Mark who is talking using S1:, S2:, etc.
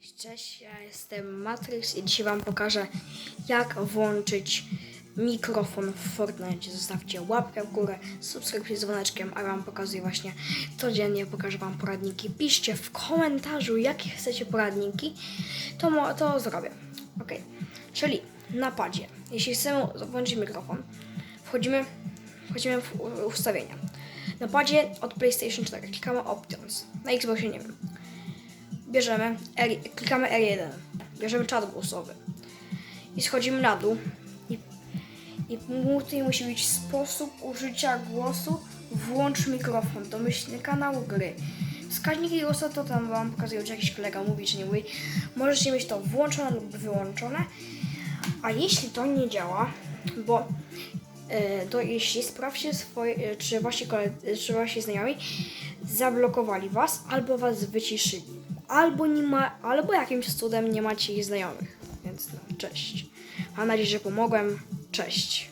S1: Cześć, ja jestem Matrix i dzisiaj Wam pokażę, jak włączyć mikrofon w Fortnite. Zostawcie łapkę w górę, subskrypcję z dzwoneczkiem, a Wam pokazuję właśnie codziennie, pokażę Wam poradniki. Piszcie w komentarzu, jakie chcecie poradniki, to, to zrobię. Ok, czyli na padzie, jeśli chcemy włączyć mikrofon, wchodzimy, wchodzimy w ustawienia. Na padzie od PlayStation 4 klikamy Options, na Xboxie nie wiem bierzemy, R, klikamy R1, bierzemy czat głosowy. I schodzimy na dół. I, i tutaj musi być sposób użycia głosu, włącz mikrofon, domyślny kanał gry. Wskaźniki głosu to tam wam pokazują, czy jakiś kolega mówi, czy nie mówi. Możecie mieć to włączone lub wyłączone, a jeśli to nie działa, bo e, to jeśli sprawdźcie swoje, e, czy wasi, czy wasi znajomi zablokowali was albo was wyciszyli, albo nie ma, albo jakimś cudem nie macie ich znajomych. Więc no, cześć. Mam nadzieję, że pomogłem. Cześć.